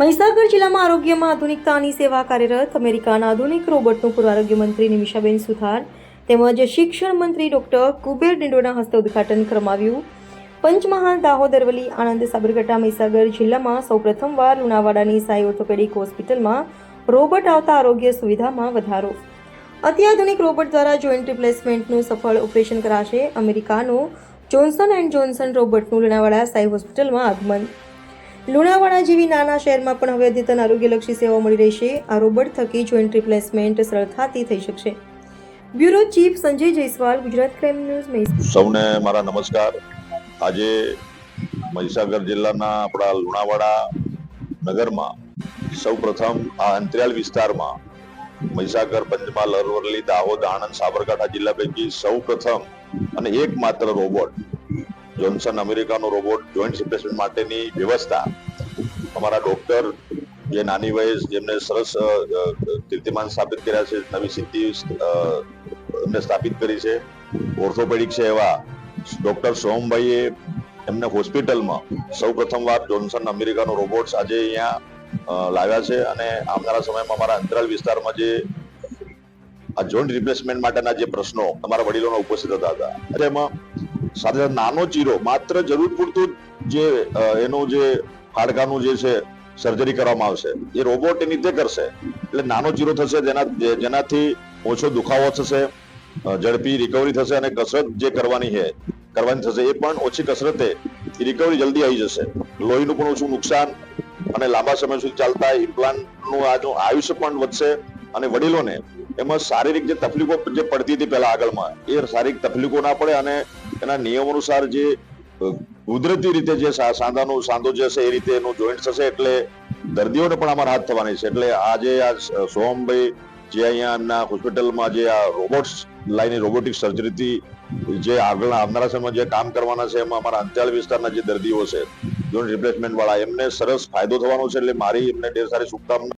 મહીસાગર જિલ્લામાં આરોગ્યમાં આધુનિકતાની સેવા કાર્યરત અમેરિકાના આધુનિક રોબોટનું પૂર્વ આરોગ્ય મંત્રી નિમિષાબેન સુથાર તેમજ શિક્ષણ મંત્રી ડોક્ટર કુબેર ડિંડોના હસ્તે ઉદ્ઘાટન કરવામાં પંચમહાલ, દાહોદ, અરવલ્લી, આણંદ, સાબરકાંઠા, મહીસાગર જિલ્લામાં સૌપ્રથમવાર લુણાવાડાની સાઈ ઓર્થોપેડિક હોસ્પિટલમાં રોબોટ આવતા આરોગ્ય સુવિધામાં વધારો. અત્યાધુનિક રોબોટ દ્વારા જોઈન્ટ રિપ્લેસમેન્ટનું સફળ ઓપરેશન કરાશે અમેરિકાનું જોન્સન એન્ડ જોન્સન રોબોટનું લુણાવાડા સાઈ હોસ્પિટલમાં આગમન. લુણાવાડા જેવી નાના શહેરમાં પણ હવે અદ્યતન આરોગ્યલક્ષી સેવાઓ મળી રહેશે આ રોબોટ થકી જોઈન્ટ રિપ્લેસમેન્ટ સરળતાથી થઈ શકશે. Bureau chief Sanjay Jaiswal, Gujarat crime news Mahisagar સૌને મારા નમસ્કાર. આજે મહીસાગર જિલ્લાના આપણા લુણાવાડા નગરમાં સૌપ્રથમ આ અંતરિયાળ વિસ્તારમાં મહીસાગર, પંચમહાલ, અરવલ્લી, દાહોદ, આણંદ, સાબરકાંઠા જિલ્લા પૈકી સૌ પ્રથમ અને એકમાત્ર રોબોટ જોન્સન અમેરિકાનો રોબોટ જોઈન્ટ રિપ્લેસમેન્ટ માટેની વ્યવસ્થા. અમારા ડોક્ટર જે નાની વયે જેમને સરસ કીર્તિમાન સ્થાપિત કર્યા છે, નવી સિદ્ધિ એમને સ્થાપિત કરી છે. ઓર્થોપેડિક છે એવા. ડોક્ટર સોમભાઈએ એમને હોસ્પિટલમાં સૌ પ્રથમવાર જોન્સન અમેરિકાનો રોબોટ્સ આજે અહીંયા લાવ્યા છે અને આવનારા સમયમાં અમારા અંતરાલ વિસ્તારમાં જે આ જોઈન્ટ રિપ્લેસમેન્ટ માટેના જે પ્રશ્નો અમારા વડીલોનો ઉપસ્થિત હતા. હતા એમાં સાથે નાનો ચીરો, માત્ર જરૂર પૂરતું જે એનું જે હાડકાનું જે છે સર્જરી કરવામાં આવશે, એ રોબોટ એની રીતે કરશે. એટલે નાનો ચીરો થશે, જેના જેનાથી ઓછો દુખાવો થશે ઝડપી રિકવરી થશે અને કસરત જે કરવાની છે, કરવાની થશે, એ પણ ઓછી કસરતે રિકવરી જલ્દી આવી જશે. લોહીનું પણ ઓછું નુકસાન અને લાંબા સમય સુધી ચાલતા ઇમ્પ્લાન્ટનું આજનું આયુષ્ય પણ વધશે અને વડીલોને એમાં શારીરિક જે તકલીફો જે પડતી હતી પહેલા આગળમાં, એ શારીરિક તકલીફો ના પડે અને એના નિયમ અનુસાર જે કુદરતી રીતે જે સાંધાનું, સાંધો જે છે એ રીતે એનું જોઈન્ટ થશે એટલે દર્દીઓને પણ આમાં રાહત થવાની છે. એટલે આજે આ સોમભાઈ જે અહીંયા એમના હોસ્પિટલમાં જે આ રોબોટ્સ લાઈને રોબોટિક સર્જરીથી જે આગળ આવનારા સમયમાં જે કામ કરવાના છે, એમાં અમારા અંતરિયાળ વિસ્તારના જે દર્દીઓ છે જોઈન્ટ રિપ્લેસમેન્ટ વાળા, એમને સરસ ફાયદો થવાનો છે. એટલે મારી એમને ઢેર સારી શુભકામના